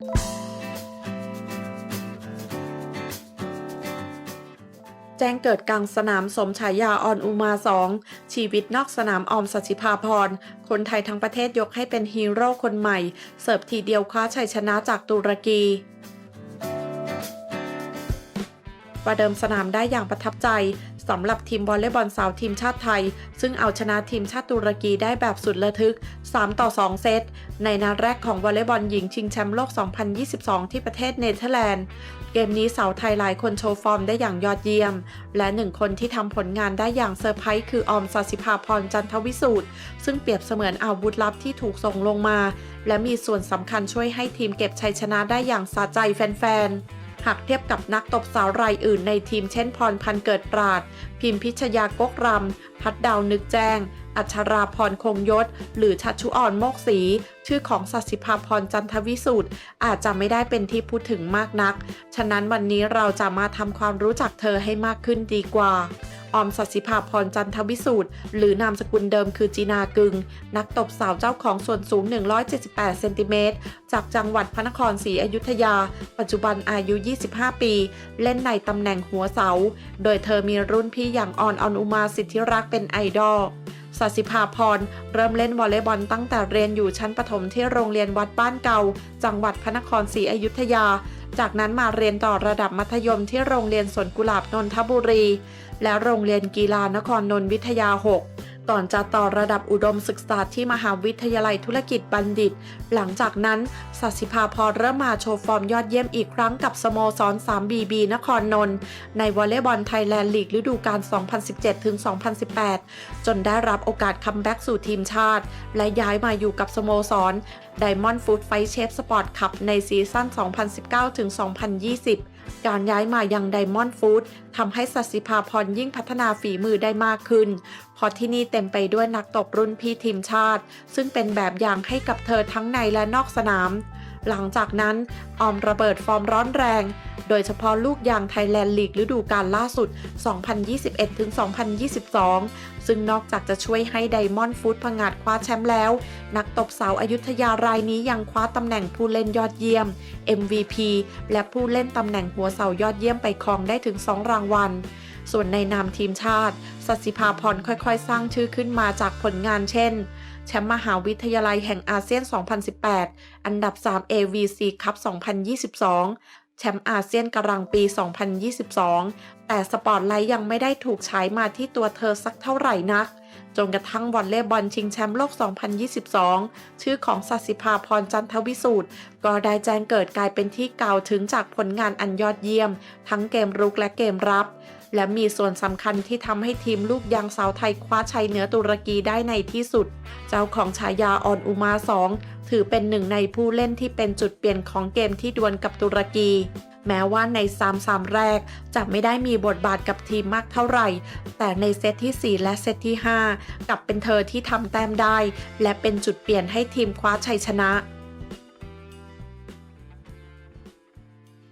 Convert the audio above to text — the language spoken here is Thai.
แจ้งเกิดกลางสนามสมฉายาออนอุมาสองชีวิตนอกสนามออมสัชิภาพร คนไทยทั้งประเทศยกให้เป็นฮีโร่คนใหม่ เสิร์ฟทีเดียวคว้าชัยชนะจากตุรกี ประเดิมสนามได้อย่างประทับใจสำหรับทีมวอลเลย์บอลสาวทีมชาติไทย ซึ่งเอาชนะทีมชาติตุรกีได้แบบสุดระทึก 3 ต่อ 2 เซต ในนัดแรกของวอลเลย์บอลหญิงชิงแชมป์โลก 2022 ที่ประเทศเนเธอร์แลนด์ เกมนี้สาวไทยหลายคนโชว์ฟอร์มได้อย่างยอดเยี่ยม และหนึ่งคนที่ทำผลงานได้อย่างเซอร์ไพรส์คือออมสสิภาพรจันทวิสูตรซึ่งเปรียบเสมือนอาวุธลับที่ถูกส่งลงมา และมีส่วนสำคัญช่วยให้ทีมเก็บชัยชนะได้อย่างสะใจแฟนๆ หากเทียบกับนักตบสาวรายอื่นในทีมเช่นพรพันเกิดปราด พิมพิชยากกรำ พัดดาวนึกแจ้ง อัชราพรคงยศ หรือชัชชุอ่อนโมกศีชื่อของสัสิภาพรจันทวิสูตรอาจจะไม่ได้เป็นที่พูดถึงมากนัก ฉะนั้นวันนี้เราจะมาทำความรู้จักเธอให้มากขึ้นดีกว่า ออมสัสิภาพรจันทวิสูตร หรือนามสกุลเดิมคือจีนากึง นักตบสาวเจ้าของส่วนสูง 178 เซนติเมตร จากจังหวัดพระนครศรีอยุธยา ปัจจุบันอายุ 25 ปี เล่นในตำแหน่งหัวเสา โดยเธอมีรุ่นพี่อย่างออนออนอุมาสิทธิรักษ์เป็นไอดอล สัสิภาพร เริ่มเล่นวอลเลย์บอลตั้งแต่เรียนอยู่ชั้นประถมที่โรงเรียนวัดบ้านเก่า จังหวัดพระนครศรีอยุธยา จากนั้นมาเรียนต่อระดับมัธยมที่โรงเรียนสวนกุหลาบนนทบุรี และโรงเรียนกีฬานครนนทวิทยา 6 ก่อนจะต่อระดับอุดมศึกษาที่มหาวิทยาลัยธุรกิจบัณฑิต หลังจากนั้นสัสิภาพรเริ่มมาโชว์ฟอร์มยอดเยี่ยมอีกครั้งกับสโมสร 3BB นครนนท์ในวอลเลย์บอลไทยแลนด์ลีกฤดูกาล 2017-2018 จนได้รับโอกาสคัมแบ็กสู่ทีมชาติ และย้ายมาอยู่กับสโมสร Diamond Food Fight Chef Sport Cup ในซีซั่น 2019-2020 การย้ายมายัง Diamond Food ทำให้สัสิภาพรยิ่งพัฒนาฝีมือได้มากขึ้น เพราะที่นี่เต็มไปด้วยนักตบรุ่นพี่ทีมชาติ ซึ่งเป็นแบบอย่างให้กับเธอทั้งในและนอกสนาม หลังจากนั้นออมระเบิดฟอร์มร้อนแรง โดยเฉพาะลูกยางไทยแลนด์ลีกฤดูกาลล่าสุด 2021-2022 ซึ่งนอกจากจะช่วยให้ไดมอนด์ฟูดผงาดคว้าแชมป์แล้ว นักตบสาวอายุทยารายนี้ยังคว้าตำแหน่งผู้เล่นยอดเยี่ยม MVP และผู้เล่นตำแหน่งหัวเสายอดเยี่ยมไปครองได้ถึง 2 รางวัล ส่วนในนามทีมชาติ สัสิภาพรค่อยๆ สร้างชื่อขึ้นมาจากผลงานเช่น แชมป์มหาวิทยาลัยแห่งอาเซียน 2018 อันดับ 3 AVC คัพ2022 แชมป์อาเซียนกรังปี 2022 แต่สปอตไลท์ยังไม่ได้ถูกใช้มาที่ตัวเธอสักเท่าไหร่นักจนกระทั่งวอลเลย์บอลชิงแชมป์โลก 2022 ชื่อของสัสิภาพรจันทวิสูตรก็ได้แจ้งเกิดกลายเป็นที่กล่าวถึงจากผลงานอันยอดเยี่ยม ทั้งเกมรุกและเกมรับ และมีส่วนสำคัญที่ทำให้ทีมลูกยางสาวไทยคว้าชัยเหนือตุรกีได้ในที่สุด เจ้าของฉายาออนอุมาสองถือเป็นหนึ่งในผู้เล่นที่เป็นจุดเปลี่ยนของเกมที่ดวลกับตุรกีแม้ว่าในสามสามแรกจะไม่ได้มีบทบาทกับทีมมากเท่าไหร่ แต่ในเซตที่ 4 และเซตที่ 5 กลับเป็นเธอที่ทำแต้มได้ และเป็นจุดเปลี่ยนให้ทีมคว้าชัยชนะ